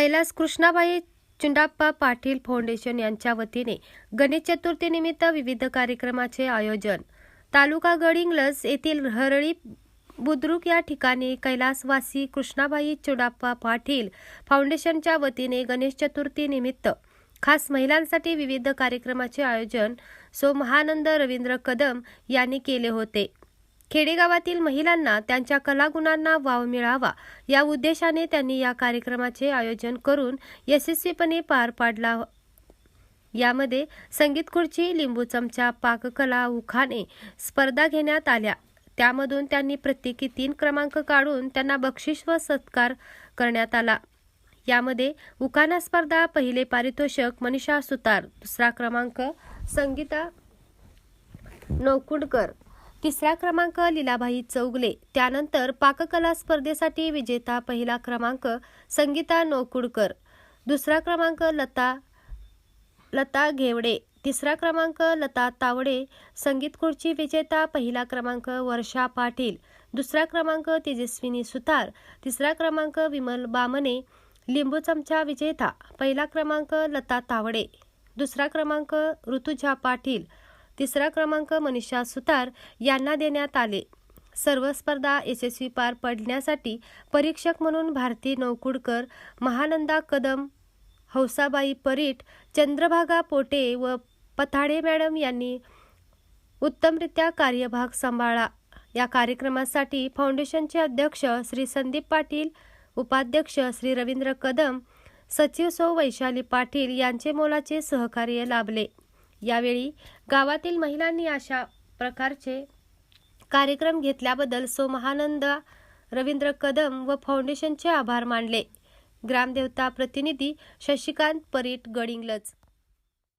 Kailas Krishnabai Chundappa Patil foundation यांच्या वतीने गणेश चतुर्थीनिमित्त विविध कार्यक्रमाचे आयोजन. तालुका गडिंग्लज येथील हरळी बुद्रुक या ठिकाणी कैलासवासी कृष्णाबाई चुडाप्पा पाटील फाउंडेशनच्या वतीने गणेश चतुर्थीनिमित्त खास महिलांसाठी विविध कार्यक्रमाचे आयोजन सो महानंद रवींद्र कदम यांनी केले होते. खेडेगावातील महिलांना त्यांच्या कलागुणांना वाव मिळावा या उद्देशाने त्यांनी या कार्यक्रमाचे आयोजन करून यशस्वीपणे पार पाडला. यामध्ये संगीत खुर्ची लिंबू चमचा पाककला उखाणे स्पर्धा घेण्यात आल्या. त्यामधून त्यांनी प्रत्येकी तीन क्रमांक काढून त्यांना बक्षीस व सत्कार करण्यात आला. यामध्ये उखाणा स्पर्धा पहिले पारितोषक मनीषा सुतार दुसरा क्रमांक संगीता नौकुंडकर तिसरा क्रमांक लिलाबाई चौगले. त्यानंतर पाककला स्पर्धेसाठी विजेता पहिला क्रमांक संगीता नोकुडकर. दुसरा क्रमांक लता लता घेवडे. तिसरा क्रमांक लता तावडे. संगीत खुर्ची विजेता पहिला क्रमांक वर्षा पाटील. दुसरा क्रमांक तेजस्विनी सुतार. तिसरा क्रमांक विमल बामने. लिंबू चमचा विजेता. पहिला क्रमांक लता तावडे. दुसरा क्रमांक ऋतुजा पाटील. तिसरा क्रमांक मनीषा सुतार यांना देण्यात आले. सर्व स्पर्धा यशस्वी पार पडण्यासाठी परीक्षक म्हणून भारती नौकुडकर महानंदा कदम हौसाबाई परीट चंद्रभागा पोटे व पथाडे मॅडम यांनी उत्तमरित्या कार्यभाग सांभाळा या कार्यक्रमासाठी फाउंडेशनचे अध्यक्ष श्री संदीप पाटील उपाध्यक्ष श्री रवींद्र कदम सचिव सौ वैशाली पाटील यांचे मोलाचे सहकार्य लाभले. यावेळी गावातील महिलांनी अशा प्रकारचे कार्यक्रम घेतल्याबद्दल सो महानंद रवींद्र कदम व फाउंडेशनचे आभार मानले. ग्रामदेवता प्रतिनिधी शशिकांत परीट गडिंगलच